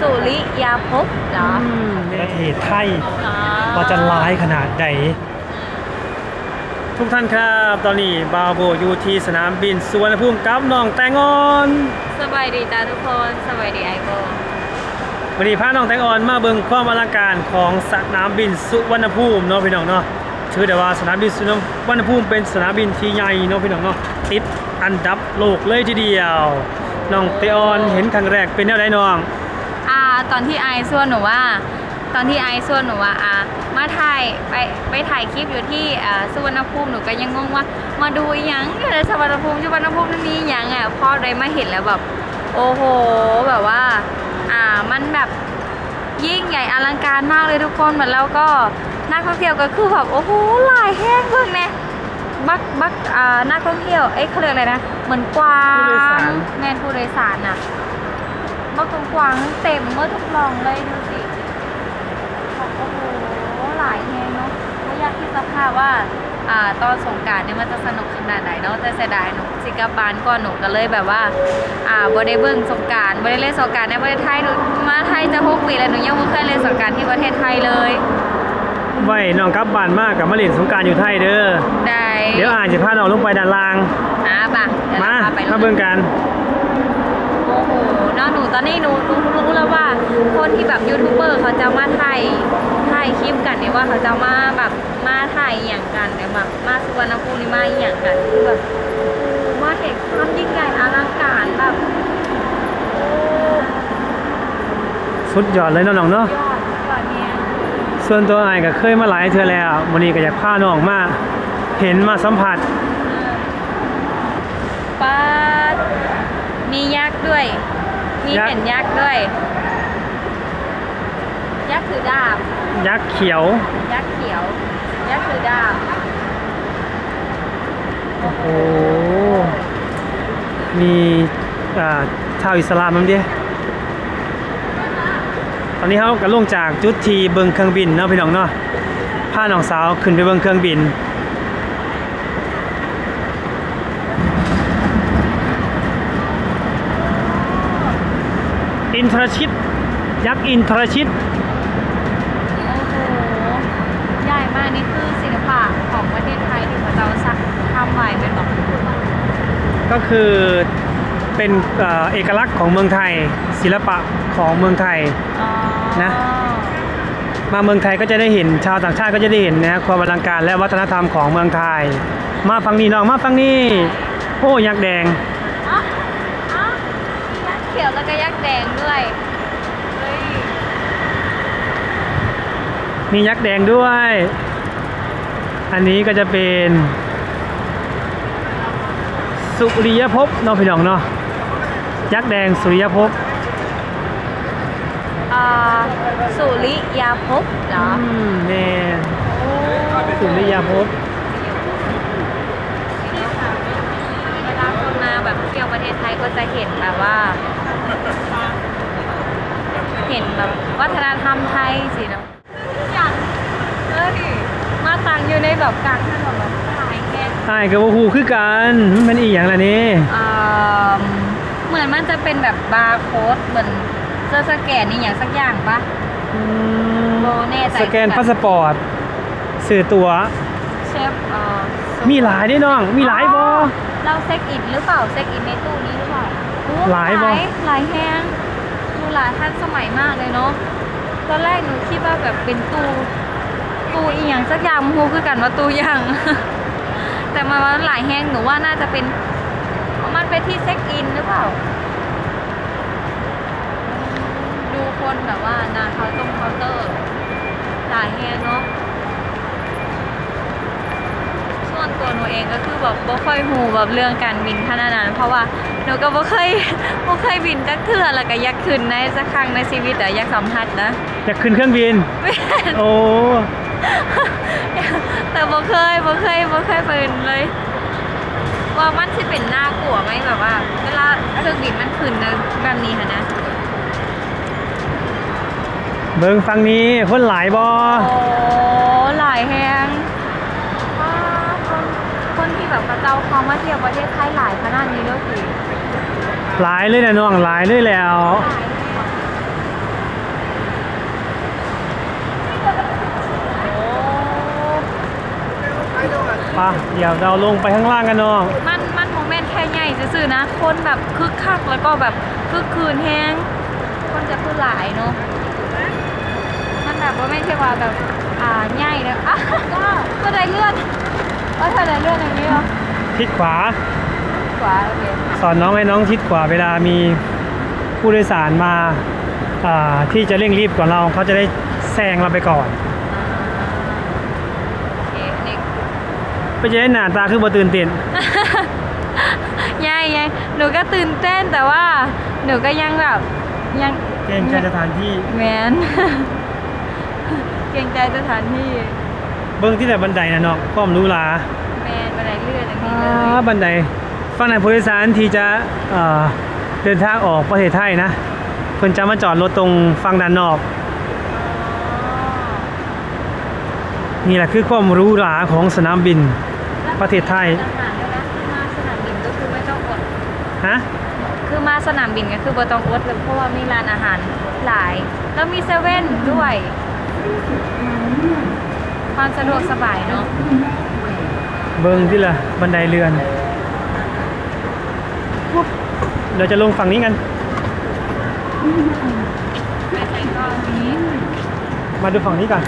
สุริยาภพเหรอประเทศไทยอ๋อว่าจะร้ายขนาดใดทุกท่านครับ ตอนนี้บาวโบอยู่ที่สนามบินสุวรรณภูมิกับน้องแตงออนสบายดีจ้าทุกคนสบายดีไอโบวันนี้พาน้องแตงออนมาเบิ่งความอลังการของสนามบินสุวรรณภูมิเนาะพี่น้องเนาะถือได้ว่าสนามบินสุวรรณภูมิเป็นสนามบินที่ใหญ่เนาะพี่น้องเนาะติดอันดับโลกเลยทีเดียว น้องเตออนเห็นครั้งแรกเป็นแนวใดน้อง อ่าตอนที่ไอส่วนหนูว่า ตอนที่ไอส่วนหนูว่าอ่ามาถ่ายไปไปถ่ายคลิปอยู่ที่อ่าสุวรรณภูมิหนูก็ยังงงว่า มาดูอีหยังอยู่ในสุวรรณภูมิสุวรรณภูมินั่นนี่อหยังอะพอได้มาเห็นแล้วแบบโอ้โหแบบว่าอ่ามันแบบยิ่งใหญ่อลังการมากเลยทุกคนเหมือนแล้วก็นักท่องเที่ยวก็คือแบบโอ้โหหลายแห้งเบิ่งแน่ บักบักอ่านักท่องเที่ยว เอ้ยเขาเรียกอะไรนะ เหมือนกวาผู้โดยสาง ร แมนผู้โดยสารน่ะมากกว้างๆเต็มเมื่อทุกลองเลยดูสิบอกโอ้โหหลายแฮงเนาะไม่อยากคิดสภาพว่า อ่า ตอนสงกรารเนี่ยมันจะสนุกขนาดไหนเนาะแต่เสียดายหนูสิกลับบานก่อนหนูก็เลยแบบว่า อ่าบ่ได้เบิ่งสงกรารบ่ได้เล่นสงกรารในประเทศไทยหนูมาไทยจะหกปีแล้วหนูยังไม่เคยเล่นสงกรารที่ประเทศไทยเลย ไว้น้องกลับบ้านมากกับมาเล่นสงกรารอยู่ไทยเด้อ ได้เดี๋ยวอ่านจะพาน้องลงไปด้านล่าง อ่าป่ะเดี๋ยวมาเราพาไปมาเบิ่งกัน โอ้โหเนาะหนูตอนนี้หนูหนูรู้แล้วว่า คนที่แบบยูทูบเบอร์เขาจะมาถ่ายถ่ายคลิปกันเนี่ยว่าเขาจะมาแบบมาถ่ายอหย่างกันเนี่ยแบบมาสุวรรณภูมินี่มาอหย่างกันคือแบบโอ้มาเห็นความยิ่งใหญ่อลังการแบบโอ้สุดยอดเลยเนาะน้องเนาะ ยอดยอดเนี่ย ส่วนตัวไอ้ายก็เคยมาหลายเทื่อแล้ววันนี้ก็อยากพาน้องมาเห็นมาสัมผัสป้าดมียักษ์ด้วย มียักษ์เห็นยักษ์ด้วย ยักษ์ถือดาบ ยักษ์เขียว ยักษ์เขียว ยักษ์ถือดาบ โอ้โหมีอ่าชาวอิสลามมั้งดิต อนนี้เขาก็ลงจากจุดทีเบิงเครื่องบินเนาะพี่น้องเนาะพาน้องสาวขึ้นไปเบิงเครื่องบินอินทรชิต ยักษ์อินทรชิต โอ้โห ใหญ่มากนี่คือศิลปะของประเทศไทยที่พระเจ้าสักทำไว้เป็นแบบก็คือ เป็นเอ่อเอกลักษณ์ของเมืองไทย ศิลปะของเมืองไทยอ๋อนะมาเมืองไทยก็จะได้เห็นชาวต่างชาติก็จะได้เห็นนะความอลังการและวัฒนธรรมของเมืองไทย มาฟังนี่น้องมาฟังนี่โอ้ยักษ์แดงอ๋ออ๋อยักษ์เขียวแล้วก็ยักษ์แดงด้วยเฮ้ยมียักษ์แดงด้วย อันนี้ก็จะเป็น สุริยภพเนาะพี่น้องเนาะ ยักษ์แดงสุริยภพอ่าสุริยาภพเหรออืมแน่โอ้สุริยภพเวลาคนมาแบบเที่ยวประเทศไทยก็จะเห็นแบบว่า เห็นแบบวัฒนธรรมไทยสิเนาะอย่างเอ้ยมาตังอยู่ในแบบกลางถนนแบบหลายแค่ใช่กับว่าฮูคือกันมันเป็นอีหยังล่ะนี่อ่า เหมือนมันจะเป็นแบบบาร์โค้ดเหมือนเสื้อสแกนนี่อย่างสักอย่างปะอืมโบแน่ใจสแกนพาสปอร์ตสื่อตัว เชฟเอ่อมีหลายได้น้อง มีหลายบอ เราเซ็กอินหรือเปล่าเซ็กอินในตู้นี้หรือเปล่าโอ้หลายบ่ หลายแฮงดูหลายท่านสมัยมากเลยเนาะตอนแรกหนูคิดว่าแบบเป็นตู้ตู้อีหยังสักอย่างมูคือกันว่าตู้หยัง แต่มาว่าหลายแฮงหนูว่าน่าจะเป็น มันเป็นที่เซ็กอินหรือเปล่า ดูคนแบบว่านาเขาตรงเคาน์เตอร์หลายแฮงเนาะส่วนตัวหนูเองก็คือแบบบ่ค่อยหูแบบเรื่องการบินขนาดนั้น เพราะว่าหนูก็บ่เคยบ่เคยบินจักเทื่อแล้วก็อยากขึ้นในสักครั้งในชีวิตแต่อยากสัมผัสนะ อยากขึ้นเครื่องบิน โอ้ แต่บ่เคยบ่เคยบ่เคยบินเลย ว่ามันสิเป็นน่ากลัวไหมแบบว่า เวลาเครื่องบินมันขึ้นนะแบบนี้ค่ะนะเบิ่งฟังนี้คนหลายบอโอ้หลายแฮงว้าคนคนที่แบบกระเจ้าเขามาเที่ยวประเทศไทยหลายขนาดนี้เลยสิหลายเลยนะน้องหลายเลยแล้ว หลายแฮง ปะเดี๋ยวเราลงไปข้างล่างกันเนาะมันมันโมเมนต์แค่ใหญ่ซื่อๆนะ คนแบบคึกคักแล้วก็แบบคึกคืนแฮงคนจะคือหลายเนาะมันแบบว่าไม่ใช่ว่าแบบอ่าใหญ่เลยอะก็ก็ได้เลื่อนก็เธอได้เลื่อนอย่างนี้เหรอทิศขวาขวาโอเคสอนน้องให้น้องทิศขวาเวลามีผู้โดยสารมาอ่าที่จะเร่งรีบกว่าเราเขาจะได้แซงเราไปก่อน โอเคอันนี้ ไปจะได้หน้าตาคือบ่ตื่นเต้นใหญ่ใหญ่หนูก็ตื่นเต้นแต่ว่า หนูก็ยังแบบยังเกรงใจสถานที่แมนเกรงใจสถานที่ เบื้องที่แต่บันไดนะเนาะความหรู้หลาแมนบันไดเลื่อนอย่างนี้เลยอ่าบันไดฝั่งไหนผู้โดยสารที่จะเอ่อเดินทางออกประเทศไทยนะเพิ่นจะมาจอดรถตรงฝั่งด้านนอกนี่แหละคือความหรู้หลาของสนามบิน ประเทศไทยอาหารด้วยนะคือมาสนามบินก็คือไม่ต้องอดฮะคือมาสนามบินก็คือบ่ต้องอดเลยเพราะว่ามีร้านอาหารหลาย แล้วมีเซเว่นด้วย ความสะดวกสบายเนาะเบิ้งที่ละบันไดเรือนปุ๊บเดี๋ยวจะลงฝั่งนี้กันไปไหนก็มีมาดูฝั่งนี้ก่อน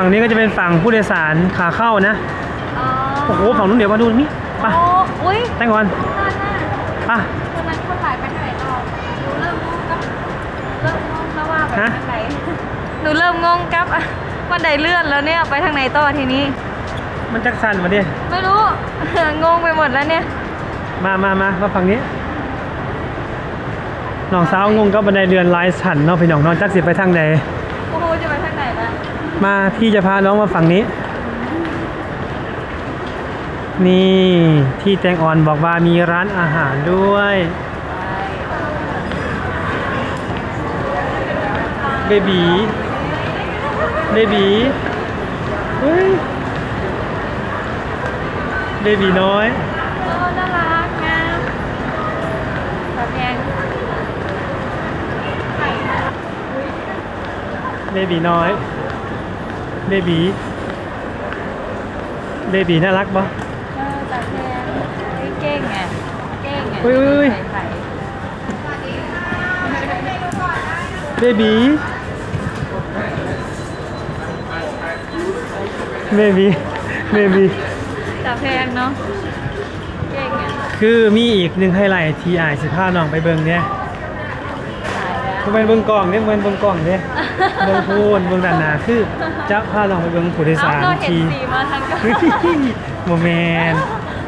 ฝั่งนี้ก็จะเป็นฝั่งผู้โดยสารขาเข้านะ อ๋อโอ้โห ฝั่งนู้นเดี๋ยวมาดูนี่ไปโอ้อุ้ยแต่งก่อนนั่นน่ะไป คนนั้นคนหลายไปทางไหนต่อหนูเริ่มงงกับเริ่มงงแล้วว่าแบบฮะ ทางไหนหนูเริ่มงงกับอะวันใดเลื่อนแล้วเนี่ยไปทางไหนต่อทีนี้ มันจักสันมาดิ ไม่รู้ งงไปหมดแล้วเนี่ยมามามามาฝั่งนี้น้องสาวงงกับบันไดเรือนลายสันเนาะพี่น้องน้องจักสิไปทางใด มาพี่จะพาน้องมาฝั่งนี้ นี่ที่แตงอ่อนบอกว่ามีร้านอาหารด้วยเบบีเบบีเฮ้ยเบบีน้อยโอ้น่ารักงามแบบแพงเบบีน้อย เบบีเบบีน่ารักปะเออแบบแพงเฮ้ยเก่งอะเก่งอะอุ้ยอุ้ยอุ้ยใส่เบบีเบบีเบบีๆแต่แพงเนาะเก่งอะคือมีอีกหนึ่งไฮไลท์ที่อายสิพาน้องไปเบิ่งเนี่ยตายแล้วคือ เป็นเบิ่งกล่องเนี่ยเหมือนเบิ่งกล่องเนี่ยเบิ่งพูนเบิ่งด้านหน้าคือจะพาน้องไปเบิ่งผู้โดยเอ้าสารเราเห็นที่สีมาทางก็โมเมน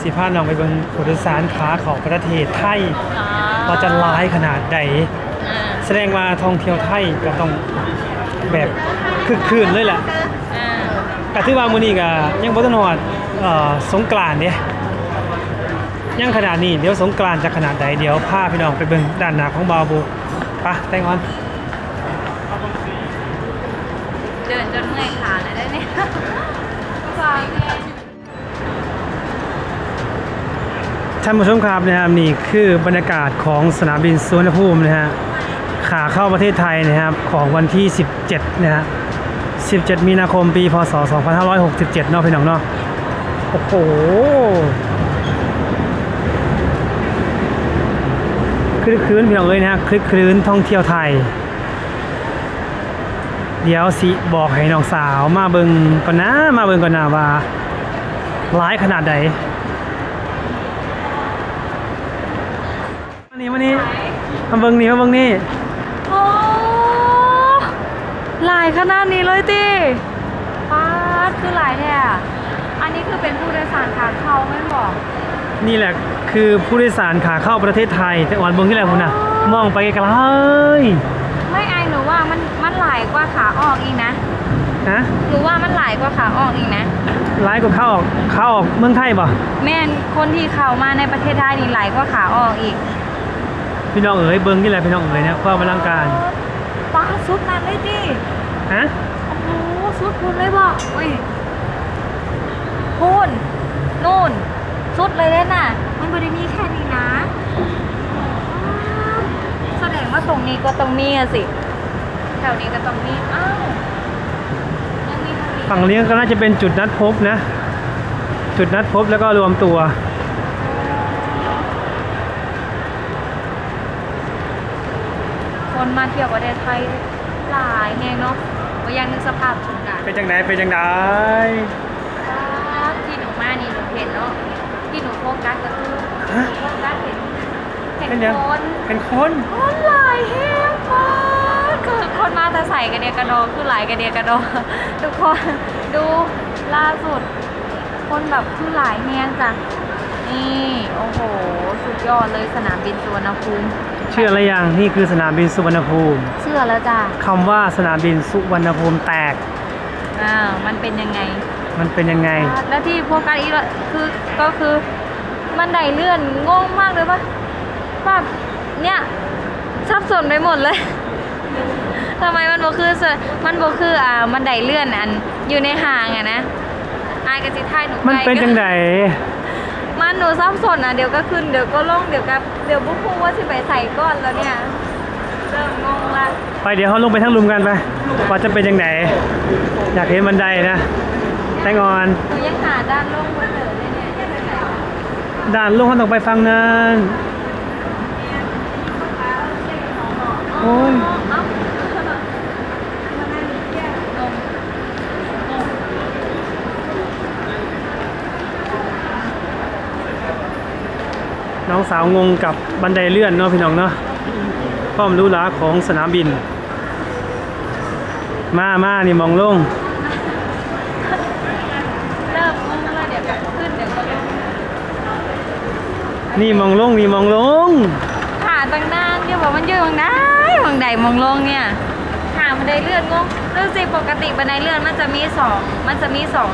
สิพาน้องไปเบิ่งผู้โดยสารขาของประเทศไทยอ๋อว่าจะร้ายขนาดใดอ่าแสดงว่าท่องเที่ยวไทยก็ต้องแบบคึกคืนเลยแหละอ่าก็ถือว่ามื้อนี้ก็ยังบ่ทันฮอดเอ่อสงกรานต์เด้ยังขนาดนี้เดี๋ยวสงกรานต์จะขนาดใดเดี๋ยวพาพี่น้องไปเบิ่งด้านหน้าของบาวบุ ไปแตงออนเดินจนเมื่อยขาเลยได้เนี่ยฝากแพงท่านผู้ชมครับนะครับนี่คือบรรยากาศของสนามบินสุวรรณภูมินะฮะขาเข้าประเทศไทยนะครับของวันที่ 17 นะฮะ 17 มีนาคมปี พศ 2567 เนาะพี่น้องเนาะ โอ้โห คลึกคลื้นพี่น้องเลยนะฮะคลึกคลื้นท่องเที่ยวไทย เดี๋ยวสิบอกให้น้องสาวมาเบิงก่อนนะมาเบิงก่อนนะว่าร้ายขนาดใดมานี่มานี่มาเบิ่งนี่มาเบิ่งนี่โอ้หลายขนาดนี้เลยติป้าดคือหลายแท้อันนี้คือเป็นผู้โดยสารขาเข้าไม่บอก นี่แหละคือผู้โดยสารขาเข้าประเทศไทยแต่อ่อนเบิ่งที่ไหนคุณน่ะมองไปไกลไม่ไอายหนูว่ามันมันหลายกว่าขาออกอีกนะๆฮะหนูว่ามันหลายกว่าขาออกอีกนะร้ายกว่าเข้าออกเข้าออกเมืองไทยป่ะแม่นคนที่เข้ามาในประเทศไทยนี่หลายกว่าขาออกอีก พี่น้องเอ๋ยเบิ่งที่ไหนพี่น้องเอ๋ยเนี่ยความอลังการป้าดสุดนั้นเลยดิฮะโอ้โหสุดคุณเลยบอกอุ้ยพูนนู่น สุดเลยเด้น่ะ มันบริมีแค่นี้นะอ้าวแสดงว่าตรงนี้ก็ต้องมีอะสิ แถวนี้ก็ต้องมีอ้าวฝั่งนี้ก็น่าจะเป็นจุดนัดพบนะ จุดนัดพบแล้วก็รวมตัว คนมาเที่ยวประเทศไทยหลายแฮงเนาะก็ยังนึกสภาพสงกรารเป็นจังไหนเป็นจังไดที่หนูมานี่หนูเห็นเนาะที่หนูโฟกัสก็คือห ฮะนูโฟกัสเห็นเห็นเป็นยังคนเป็นคนคนหลายแฮงมากคือคนมาแต่ใส่กระเดียกระดอคือหลายกระเดียกระดอทุกคนดูล่าสุด คนแบบคือหลายแฮงจ้ะนี่โอ้โหสุดยอดเลยสนามบินสุวรรณภูมิเชื่ออะไรยังนี่คือสนามบินสุวรรณภูมิ เชื่อแล้วจ้ะคำว่าสนามบินสุวรรณภูมิแตกอ้าวมันเป็นยังไง มันเป็นยังไง แล้วที่โฟกัสอีกแล้วคือก็คือ มันไดเลื่อนงงมากเลยปะแบบเนี่ยสับสนไปหมดเลยทำไมมันบอกคือสมันบอกคืออ่ามันไดเลื่อนอันอยู่ในห่างอะนะอายกับจิท้ายหนูมันไกลเป็นจังไดมันหนูสับสนอะเดี๋ยวก็ขึ้นเดี๋ยวก็ลงเดี๋ยวก็เดี๋ยวบุกพูว่าสิไปใส่ก้อนแล้วเนี่ยเริ่มงงละไปเดี๋ยวเขาลงไปทั้งลุมกันไปว่าจะเป็นจังไดอยากเห็นบันไดนะแตงออนหนูยังหาด้านลงไม่เจอเลยเนี่ยยังไม่ไหนวะ ด่านลงเขาต้อไปฟังนั้นโอ้ยน้องสาวงงกับบันไดเลื่อนเนาะพี่น้องเนาะความรู้ล้าของสนามบิน มามานี่มองลง เริ่มงงแล้วเดี๋ยวก็ขึ้นเดี๋ยวก็ลง นี่มองลงนี่มองลงขาตั้งนานเดี๋ยบอกมันยู่ตรงไหนตรงใดมองลงเนี่ยขาบันไดเลื่อนงงเรื่องสิปกติบันไดเลื่อนมันจะมีสองมันจะมีสอง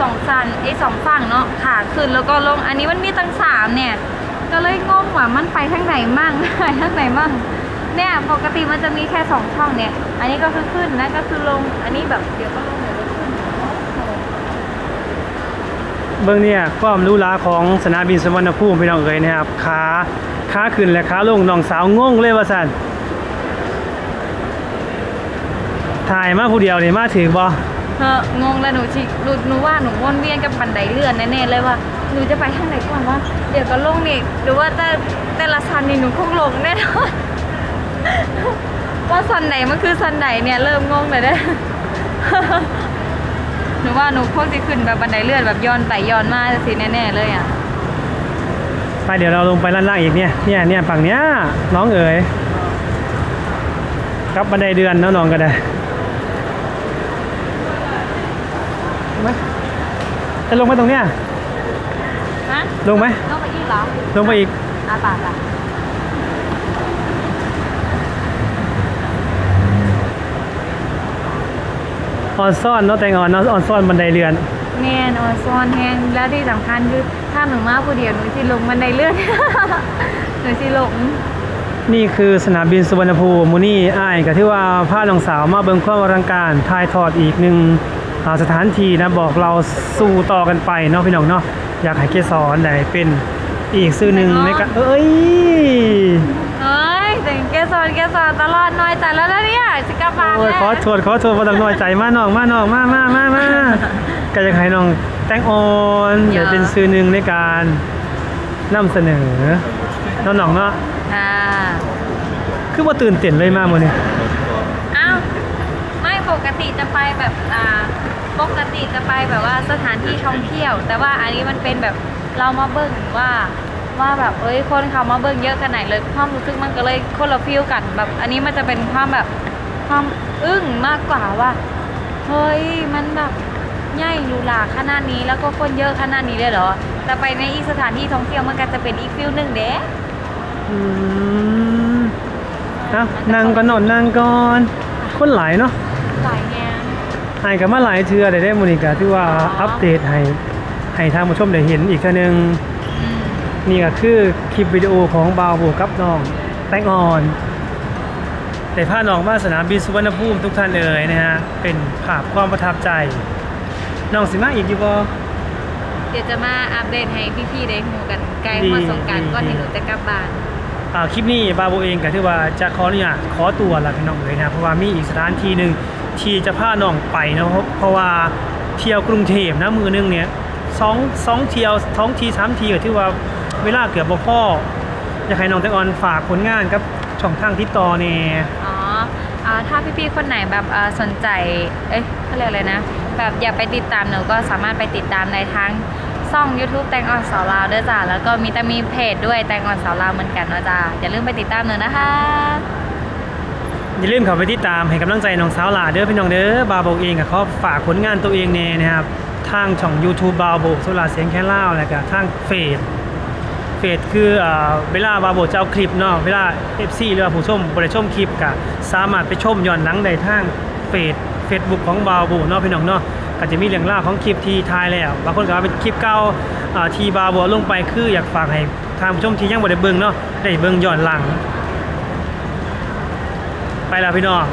สองสันไอ้สองฝั่งเนาะขาขึ้นแล้วก็ลงอันนี้มันมีตั้งสามเนี่ย ก็เลยงงว่ามันไปทางไหนมั่งไปทางไหนมั่งเนี่ยปกติมันจะมีแค่สองช่องเนี่ย อันนี้ก็คือขึ้นนะก็คือลงอันนี้แบบเดี๋ยวก็ลง เบื้องเนี่ยความรู้ล้าของสนามบินสุวรรณภูมิพี่น้องเอ๋ยนะครับขาขาขึ้นและขาลงน้องสาวงงเลยว่าสันถ่ายมาผู้เดียวนี่มาถึงบ่เอองงแล้วหนูชิหนูหนูว่าหนูวนเวียนกับบันไดเลื่อนแน่ๆเลยว่าหนูจะไปทางไหนก่อนวะเดี๋ยวก็ลงนี่หรือว่าแต่แต่ละซันนี่หนูคงลงแน่นอนว่าซันไหนมันคือซันไหนเนี่ยเริ่มงงเลยเด้ หนูว่าหนูคงจะขึ้นแบบบันไดเลื่อนแบบย้อนไปย้อนมาสิแน่ๆเลยอะไปเดี๋ยวเราลงไปด้านล่างอีกเนี่ยเนี่ยเนี่ยฝั่งเนี้ยน้องเอ๋ยกับบันไดเดือนเนาะน้องก็ได้มาจะลงไปตรงเนี้ยฮะลงไหมลงไปอีกเหรอลงไปอีกอะป่ะป่ะ ออนซ่อนเนาะแต่งออนเนาะออนซ่อนบันไดเรือนแน่นอนซ้อนแฮงแล้วที่สำคัญคือถ้าหนูมาผู้เดียวหนูสิลงบันไดเลื่อน หนูสิลงนี่คือสนามบินสุวรรณภูมิมูนี่อ้ายก็ที่ว่าพาน้องสาวมาเบิ่งความอลังการถ่ายทอดอีกหนึ่งอ่าสถานที่นะบอกเราสู่ต่อกันไปเนาะพี่น้องเนาะอยากให้เกสรได้เป็นอีกซื่อหนึ่งในการเอ้ยเอ้ยแต่งแก สอนแกสอนตลอดน้อยใจแล้วนะเนี่ยจะกลับบ้านโอ้ยแล้วขอโทษขอโทษมาต้องน้อยใจมาน้องมาน้องมามามามาก็อยากให้น้องแต่งออนเดี๋ยวเป็นซื่อหนึ่งในการนำเสนอน้องๆเนาะอ่าคือว่าตื่นเต้นเลยมากมื้อนี้อ้าวไม่ปกติจะไปแบบอ่าปกติจะไปแบบว่าสถานที่ท่องเที่ยว แต่ว่าอันนี้มันเป็นแบบเรามาเบิ่งว่า ว่าแบบเอ้ยคนเขามาเบิ่งเยอะขนาดเลยความรู้สึกมันก็เลยคนละฟิลกันแบบ อันนี้มันจะเป็นความแบบความอึ้งมากกว่าว่าเฮ้ยมันแบบใหญ่หรูหราขนาดนี้แล้วก็คนเยอะขนาดนี้เลยเหรอแต่ไปในอีกสถานที่ท่องเที่ยวมันก็จะเป็นอีกฟิลหนึ่งเด้อืมเอ้านั่งก่อนนอนนั่งก่อน คนหลายเนาะหลายแงงไอ้ก็มาหลายเทื่อได้ได้มูนิกาที่ว่าอัปเดตให้ให้ทางผู้ชมได้เห็นอีกเทื่อนึงอืม นี่ก็คือคลิปวิดีโอของบาวบูกับน้องแตงออนแต่พาน้องมาสนามบินสุวรรณภูมิทุกท่านเอ่ยนะฮะ เป็นภาพความประทับใจ น้องสิมาอีกอยู่บ่เดี๋ยวจะมาอัปเดตให้พี่ๆได้หูกันใกล้ดีมาสงกรารดีก่อนดีที่หนูจะกลับบ้านอ่าคลิปนี้บาโบเองก็ถือว่าจะขออนุญาตขอตัวละพี่น้องเลยนะเพราะว่ามีอีกสถานที่หนึ่งที่จะพาน้องไปเนาะเพราะเพราะว่าเที่ยวกรุงเทพนะมือนึงเนี่ยสองสองเที่ยวท้องทีสามทีก็ที่ว่า เวลาเกือบบ่พออยากให้น้องแตงออนฝากผลงานกับช่องทางติดต่อเนี่ยอ๋ออ่าถ้าพี่ๆคนไหนแบบเอ่อสนใจ เอ้ยเขาเรียกอะไรนะ แบบอยากไปติดตามหนูก็สามารถไปติดตามในทั้งช่อง YouTube แตงออนสาวลาวด้วยจ้าแล้วก็มีแต่มีเพจด้วยแตงออนสาวลาวเหมือนกันนะจ้าอย่าลืมไปติดตามหนูนะคะ อย่าลืมเข้าไปติดตามให้กำลังใจน้องสาวหลาเด้อพี่น้องเด้อบาโบเองก็ขอฝากผลงานตัวเองแน่นะครับทางช่อง YouTube บาโบสุราเสียงแค่เล่าแล้วก็ทางเฟซเฟซคือเวลาบาโบจะเอาคลิปเนาะเวลา FC หรือว่าผู้ชมบ่ได้ชมคลิปก็สามารถไปชมย้อนหลังได้ทางเฟซ Facebook ของบาโบเนาะพี่น้องเนาะก็จะมีเรื่องราวของคลิปที่ถ่ายแล้วบางคนก็ว่าเป็นคลิปเก่าทีบาโบลงไปคืออยากฝากให้ทางผู้ชมที่ยังบ่ได้เบิ่งเนาะได้เบิ่งย้อนหลัง ไปแล้วพี่น้อง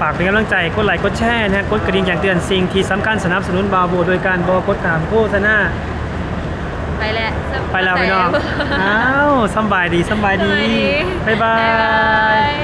ฝากเป็นกำลังใจกดไลค์กดแชร์นะกดกระดิ่งแจ้งเตือนสิ่งที่สำคัญสนับสนุนบาโบโดยการบอกดตามโฆษณา ไปแล้วไปแล้วพี่น้อง อ้าวสำบายดีสำบายดีสบายดีบ๊ายบาบ๊ายบายย